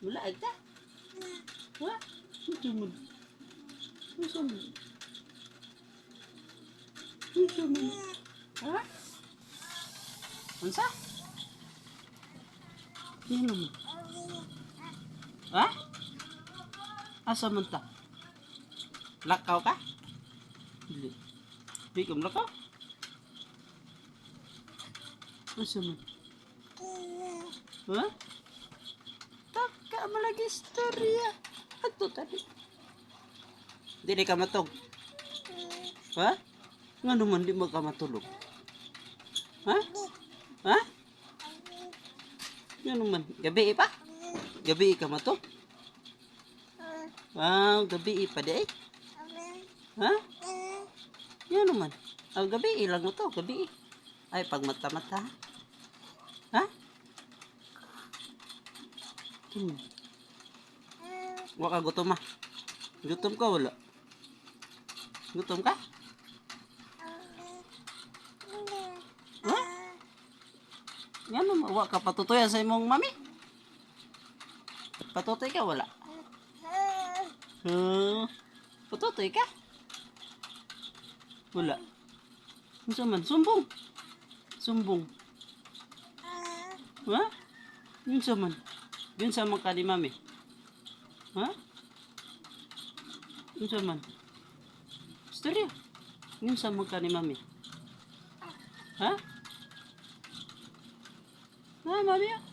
Wala ay ka. Ha? Ito mo. Mo. Ha? Unsa? Yan mo. Ha? Asa man ta? Lakaw ka? Dili. Di ka lakaw? Asa man? Ha? Taka malagi istorya. Ato tadi. Dili ka matog. Ha? Nga naman di mo ka. Ha? Ha? Nga naman. Gabi pa? Gabi ka matog? Ah, gabi pa di eh. Ha? Yan naman. Ah, gabi lang mo to. Gabi. Ay, pag mata-mata. Ha? Hmm. Wa ka gutom ah. Gutom ka wala? Gutom ka? Ha? Naman. Wa ka patutoyan sa imong mami? Patutoy ka wala? Hmm. Patutoy ka? Wala. Unsa man? Sumbong. Sumbong. Ha? Unsa man? Yun sa mga ni mami. Ha? Unsa man? Storya. Yun sa mga ni mami. Ha? Ha, ah?